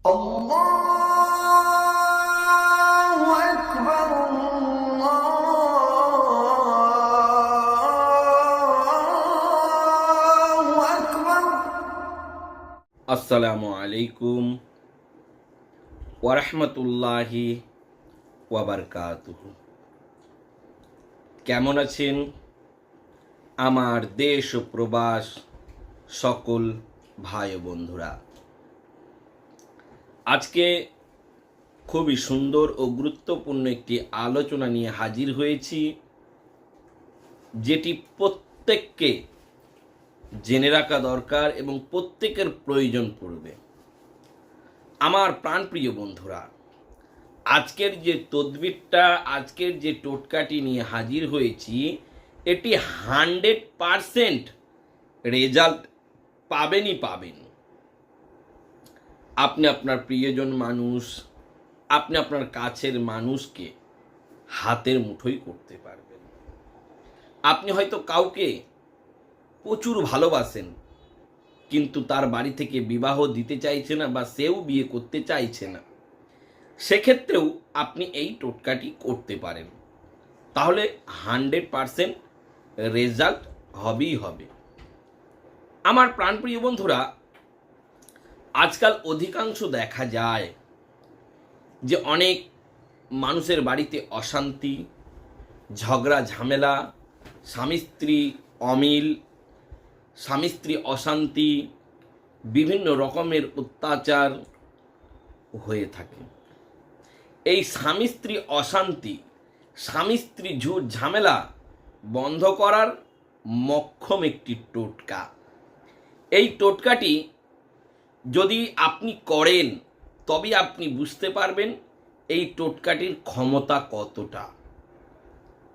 আসসালামু আলাইকুম ওয়ারহমতুল্লাহি ওয়াবারকাতুহু কেমন আছেন? আমার দেশ প্রবাস সকল ভাই বন্ধুরা। আজকে খুবই সুন্দর ও গুরুত্বপূর্ণ একটি আলোচনা নিয়ে হাজির হয়েছি, যেটি প্রত্যেককে জেনে রাখা দরকার এবং প্রত্যেকের প্রয়োজন পড়বে। আমার প্রাণপ্রিয় বন্ধুরা, আজকের যে তদবিরটা, আজকের যে টোটকাটি নিয়ে হাজির হয়েছি, এটি হান্ড্রেড পারসেন্ট রেজাল্ট পাবেনই পাবেন। আপনি আপনার প্রিয়জন মানুষ, আপনি আপনার কাছের মানুষকে হাতের মুঠোই করতে পারবেন। আপনি হয়তো কাউকে প্রচুর ভালোবাসেন, কিন্তু তার বাড়ি থেকে বিবাহ দিতে চাইছে না বা সেও বিয়ে করতে চাইছে না। সেক্ষেত্রেও আপনি এই টোটকাটি করতে পারেন। তাহলে হান্ড্রেড পারসেন্ট রেজাল্ট হবেই হবে। আমার প্রাণপ্রিয় বন্ধুরা আজকাল অধিকাংশ দেখা যায় যে অনেক মানুষের বাড়িতে অশান্তি, ঝগড়া, ঝামেলা, স্বামী স্ত্রী অমিল, স্বামী স্ত্রী অশান্তি, বিভিন্ন রকমের অত্যাচার হয়ে থাকে। এই স্বামী স্ত্রী অশান্তি, স্বামী স্ত্রী ঝুট ঝামেলা বন্ধ করার মক্ষম একটি টোটকা। এই টোটকাটি যদি আপনি করেন, তবে আপনি বুঝতে পারবেন এই টোটকাটির ক্ষমতা কতটা।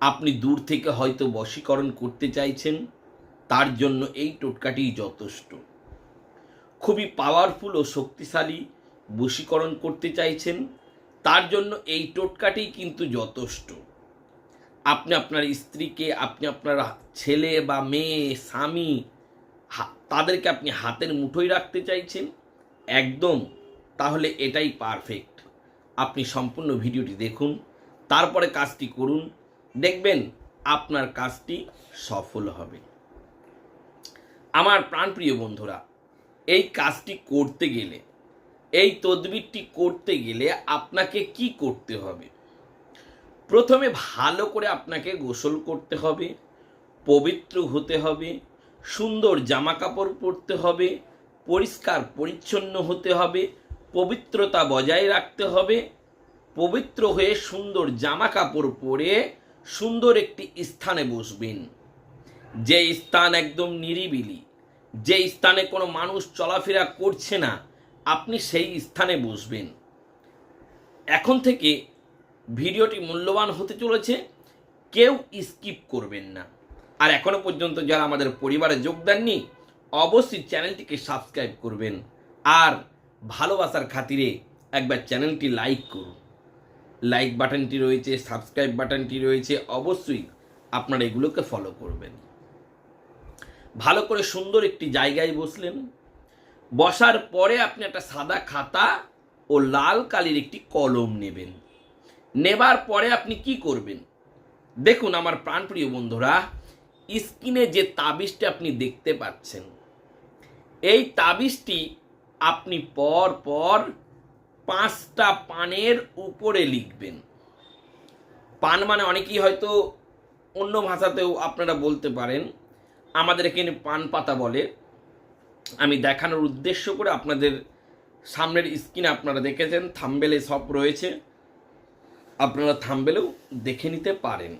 আপনি দূর থেকে হয়তো বশীকরণ করতে চাইছেন, তার জন্য এই টোটকাটি যথেষ্ট। খুবই পাওয়ারফুল ও শক্তিশালী বশীকরণ করতে চাইছেন, তার জন্য এই টোটকাটি কিন্তু যথেষ্ট। আপনি আপনার স্ত্রীকে, আপনি আপনার ছেলে বা মেয়ে, স্বামী তাদেরকে আপনি হাতের মুঠোয় রাখতে চাইছেন? একদম। তাহলে এটাই পারফেক্ট আপনি সম্পূর্ণ ভিডিওটি দেখুন, তারপরে কাজটি করুন, দেখবেন আপনার কাজটি সফল হবে। আমার প্রাণপ্রিয় বন্ধুরা, এই কাজটি করতে গেলে, এই তদবিরটি করতে গেলে আপনাকে কি করতে হবে? প্রথমে ভালো করে আপনাকে গোসল করতে হবে, পবিত্র হতে হবে সুন্দর জামা কাপড় পরতে হবে, পরিষ্কার, পরিচ্ছন্ন হতে হবে, পবিত্রতা বজায় রাখতে হবে, পবিত্র হয়ে সুন্দর জামা কাপড় পরে সুন্দর একটি স্থানে বসবেন। যে স্থান একদম নিরিবিলি, যে স্থানে কোনো মানুষ চলাফেরা করছে না, আপনি সেই স্থানে বসবেন। এখন থেকে ভিডিওটি মূল্যবান হতে চলেছে, কেউ স্কিপ করবেন না। আর এখনও পর্যন্ত যারা আমাদের পরিবারে যোগ দেননি, অবশ্যই চ্যানেলটিকে সাবস্ক্রাইব করবেন। আর ভালোবাসার খাতিরে একবার চ্যানেলটি লাইক করুন। লাইক বাটনটি রয়েছে, সাবস্ক্রাইব বাটনটি রয়েছে, অবশ্যই আপনারা এগুলোকে ফলো করবেন। ভালো করে সুন্দর একটি জায়গায় বসলেন। বসার পরে আপনি একটা সাদা খাতা ও লাল কালির একটি কলম নেবেন। নেবার পরে আপনি কি করবেন? দেখুন আমার প্রাণপ্রিয় বন্ধুরা স্ক্রিনে যে তাবিজটি আপনি দেখতে পাচ্ছেন, এই তাবিজটি আপনি পর পর পাঁচটা পানের উপরে লিখবেন। পান মানে অনেকেই হয়তো অন্য ভাষাতেও আপনারা বলতে পারেন, আমাদের এখানে পান পাতা বলে। আমি দেখানোর উদ্দেশ্য করে আপনাদের সামনের স্ক্রিনে আপনারা দেখেছেন, থাম্বেলে সব রয়েছে। আপনারা থাম্বেলেও দেখে নিতে পারেন।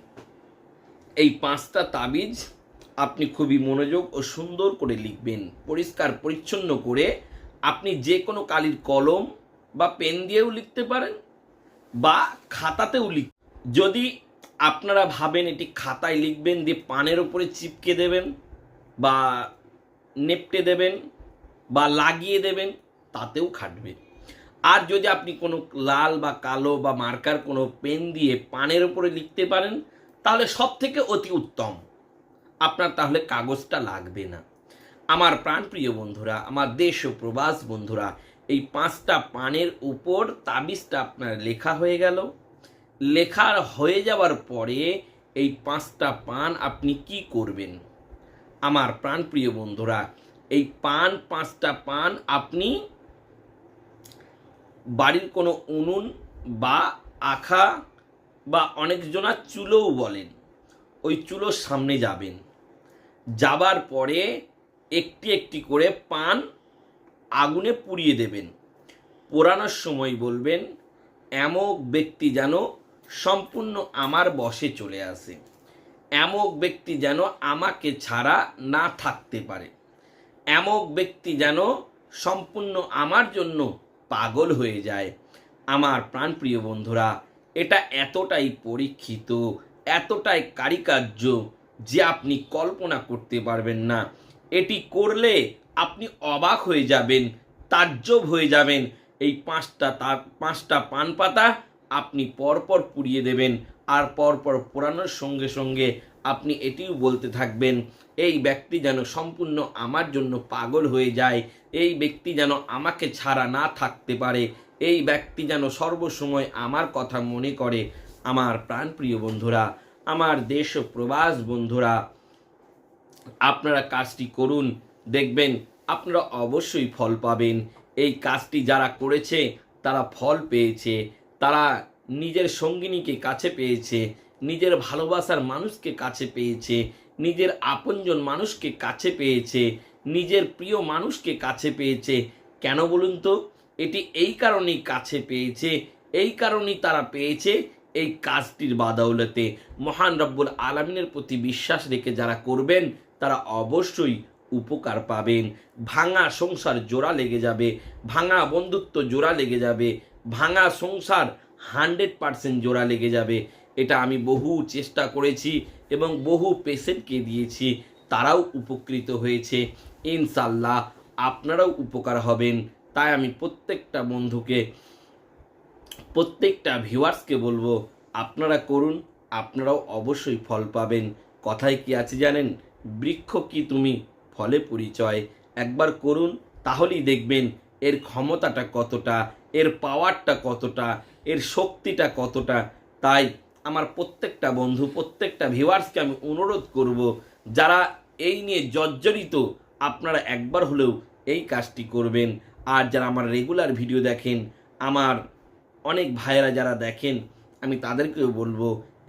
এই পাঁচটা তাবিজ আপনি খুবই মনোযোগ ও সুন্দর করে লিখবেন, পরিষ্কার পরিচ্ছন্ন করে আপনি যে কোনো কালির কলম বা পেন দিয়েও লিখতে পারেন বা খাতাতেও লিখ, যদি আপনারা ভাবেন এটি খাতায় লিখবেন দিয়ে পানের ওপরে চিপকে দেবেন বা নেপটে দেবেন বা লাগিয়ে দেবেন, তাতেও খাটবে। আর যদি আপনি কোনো লাল বা কালো বা মার্কার কোনো পেন দিয়ে পানের ওপরে লিখতে পারেন তাহলে সব থেকে অতি উত্তম। আপনার তাহলে কাগজটা লাগবে না। আমার প্রাণপ্রিয় বন্ধুরা, আমার দেশ ও প্রবাস বন্ধুরা, এই পাঁচটা পানের উপর তাবিজটা আপনার লেখা হয়ে গেল। লেখার হয়ে যাওয়ার পরে এই পাঁচটা পান আপনি কি করবেন? আমার প্রাণপ্রিয় বন্ধুরা, এই পান, পাঁচটা পান আপনি বাড়ির কোনো উনুন বা আখা বা অনেকজনা চুলোও বলেন। ওই চুলোর সামনে যাবেন। যাবার পরে একটি একটি করে পান আগুনে পুড়িয়ে দেবেন। পোড়ানোর সময় বলবেন, এমক ব্যক্তি যেন সম্পূর্ণ আমার বশে চলে আসে। এমক ব্যক্তি যেন আমাকে ছাড়া না থাকতে পারে। এমক ব্যক্তি যেন সম্পূর্ণ আমার জন্য পাগল হয়ে যায়। আমার প্রাণপ্রিয় বন্ধুরা এটা এতটাই পরীক্ষিত, এতটাই কারিকার্য যে আপনি কল্পনা করতে পারবেন না। এটি করলে আপনি অবাক হয়ে যাবেন, তাজ্জব হয়ে যাবেন। এই পাঁচটা তার, পাঁচটা পান পাতা আপনি পরপর পুড়িয়ে দেবেন আর পরপর পোড়ানোর সঙ্গে সঙ্গে আপনি এটিও বলতে থাকবেন, এই ব্যক্তি যেন সম্পূর্ণ আমার জন্য পাগল হয়ে যায়, এই ব্যক্তি যেন আমাকে ছাড়া না থাকতে পারে, এই ব্যক্তি যেন সর্বসময় আমার কথা মনে করে। আমার প্রাণপ্রিয় বন্ধুরা, আমার দেশ প্রবাস বন্ধুরা, আপনারা কাজটি করুন, দেখবেন আপনারা অবশ্যই ফল পাবেন। এই কাজটি যারা করেছে, তারা ফল পেয়েছে, তারা নিজের সঙ্গিনীকে কাছে পেয়েছে নিজের ভালোবাসার মানুষকে কাছে পেয়েছে, নিজের আপনজন মানুষকে কাছে পেয়েছে, নিজের প্রিয় মানুষকে কাছে পেয়েছে। কেন বলুন তো? এটি এই কারণেই কাছে পেয়েছে, এই কারণেই তারা পেয়েছে এই কাজটির বাদাউলতে। মহান রব্বুল আলমিনের প্রতি বিশ্বাস রেখে যারা করবেন, তারা অবশ্যই উপকার পাবেন। ভাঙা সংসার জোড়া লেগে যাবে, ভাঙা বন্ধুত্ব জোড়া লেগে যাবে, ভাঙা সংসার হান্ড্রেড পারসেন্ট জোড়া লেগে যাবে। এটা আমি বহু চেষ্টা করেছি এবং বহু পেশেন্টকে দিয়েছি। তারাও উপকৃত হয়েছে। ইনশাল্লাহ আপনারাও উপকার হবেন। তাই আমি প্রত্যেকটা বন্ধুকে, প্রত্যেকটা ভিউয়ার্সকে বলব, আপনারা করুন, আপনারাও অবশ্যই ফল পাবেন। কথায় কি আছে জানেন? বৃক্ষ কি তুমি ফলে পরিচয়। একবার করুন, তাহলেই দেখবেন এর ক্ষমতাটা কতটা, এর পাওয়ারটা কতটা, এর শক্তিটা কতটা। তাই আমার প্রত্যেকটা বন্ধু, প্রত্যেকটা ভিউয়ার্সকে আমি অনুরোধ করব, যারা এই নিয়ে জর্জরিত, আপনারা একবার হলেও এই কাজটি করবেন। আর যারা আমার রেগুলার ভিডিও দেখেন, আমার অনেক ভাইয়েরা যারা দেখেন, আমি তাদেরকেও বলব,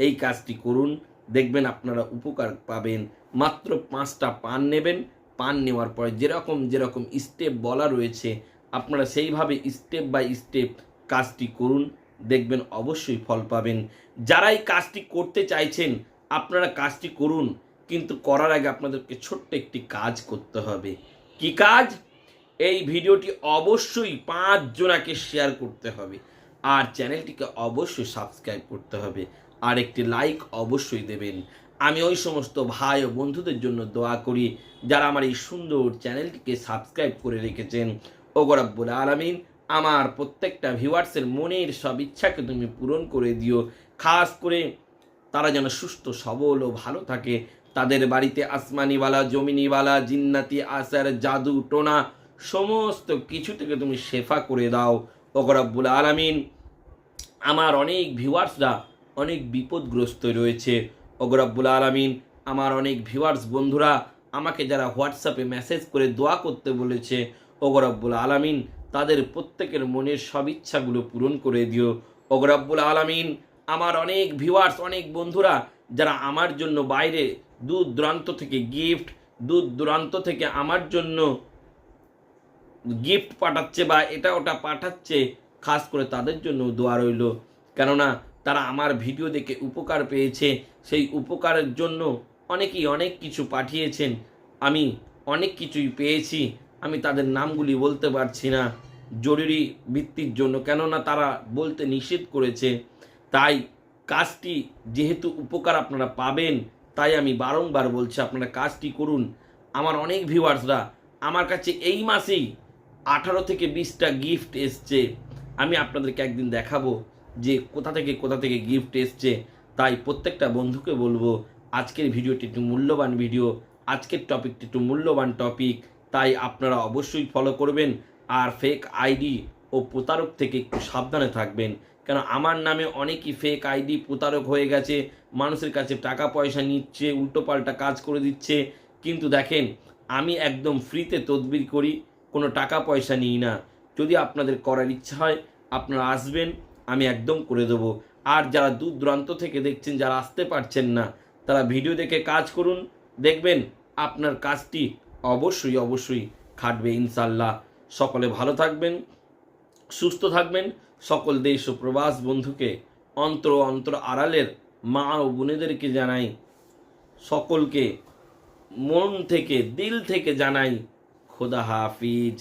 এই কাজটি করুন। দেখবেন আপনারা উপকার পাবেন। মাত্র পাঁচটা পান নেবেন। পান নেওয়ার পরে যেরকম যেরকম স্টেপ বলা রয়েছে, আপনারা সেইভাবে স্টেপ বাই স্টেপ কাজটি করুন। দেখবেন অবশ্যই ফল পাবেন। যারা এই কাজটি করতে চাইছেন, আপনারা কাজটি করুন, কিন্তু করার আগে আপনাদেরকে ছোট্ট একটি কাজ করতে হবে। কি কাজ? এই ভিডিওটি অবশ্যই পাঁচ জনাকে শেয়ার করতে হবে। আর চ্যানেলটিকে অবশ্যই সাবস্ক্রাইব করতে হবে। আর একটি লাইক অবশ্যই দেবেন। আমি ওই সমস্ত ভাই ও বন্ধুদের জন্য দোয়া করি, যারা আমার এই সুন্দর চ্যানেলটিকে সাবস্ক্রাইব করে রেখেছেন। ওগরাব্বুল আলমিন আমার প্রত্যেকটা ভিউয়ার্সের মনের সব ইচ্ছাকে তুমি পূরণ করে দিও। খাস করে তারা যেন সুস্থ, সবল ও ভালো থাকে। তাদের বাড়িতে আসমানিওয়ালা, জমিনিওয়ালা, জিন্নাতি, আসার, জাদু, টোনা সমস্ত কিছু থেকে তুমি শেফা করে দাও। ওগরাব্বুল আলামিন, আমার অনেক ভিউয়ার্সরা অনেক বিপদগ্রস্ত রয়েছে। ওগরাব্বুল আলামিন, আমার অনেক ভিউয়ার্স বন্ধুরা আমাকে যারা হোয়াটসঅ্যাপে মেসেজ করে দোয়া করতে বলেছে। ওগরাব্বুল আলামিন তাদের প্রত্যেকের মনের সব ইচ্ছাগুলো পূরণ করে দিও। ওগরাব্বুল আলামিন, আমার অনেক ভিউয়ার্স অনেক বন্ধুরা, যারা আমার জন্য বাইরে দূর দূরান্ত থেকে গিফট দূর দূরান্ত থেকে আমার জন্য গিফট পাঠাচ্ছে বা এটা ওটা পাঠাচ্ছে, খাস করে তাদের জন্য দোয়া রইল। কেননা তারা আমার ভিডিও দেখে উপকার পেয়েছে, সেই উপকারের জন্য অনেকেই অনেক কিছু পাঠিয়েছেন। আমি অনেক কিছুই পেয়েছি আমি তাদের নামগুলি বলতে পারছি না। জরুরি ভিত্তির জন্য, কেননা তারা বলতে নিষেধ করেছে। তাই কাজটি যেহেতু উপকার আপনারা পাবেন, তাই আমি বারংবার বলছি, আপনারা কাজটি করুন। আমার অনেক ভিউয়ার্সরা, আমার কাছে এই মাসেই আঠারো থেকে বিশটা গিফট এসছে। আমি আপনাদেরকে একদিন দেখাবো যে কোথা থেকে কোথা থেকে গিফট এসছে। তাই প্রত্যেকটা বন্ধুকে বলব, আজকের ভিডিওটি একটু মূল্যবান ভিডিও, আজকের টপিকটি একটু মূল্যবান টপিক। তাই আপনারা অবশ্যই ফলো করবেন আর ফেক আইডি ও প্রতারক থেকে একটু সাবধানে থাকবেন। কেন আমার নামে অনেকই ফেক আইডি প্রতারক হয়ে গেছে, মানুষের কাছে টাকা পয়সা নিচ্ছে উল্টোপাল্টা কাজ করে দিচ্ছে। কিন্তু দেখেন, আমি একদম ফ্রিতে তদবির করি, কোনো টাকা পয়সা নিই না। যদি আপনাদের করার ইচ্ছা হয়, আপনারা আসবেন, আমি একদম করে দেবো। আর যারা দূর দূরান্ত থেকে দেখছেন, যারা আসতে পারছেন না, তারা ভিডিও দেখে কাজ করুন। দেখবেন, আপনার কাজটি অবশ্যই অবশ্যই খাটবে ইনশাল্লাহ সকলে ভালো থাকবেন, সুস্থ থাকবেন। সকল দেশ ও প্রবাস বন্ধুকে অন্তর অন্তর আড়ালের মা ও বোনেদেরকে জানাই, সকলকে মন থেকে, দিল থেকে জানাই, খোদা হাফিজ।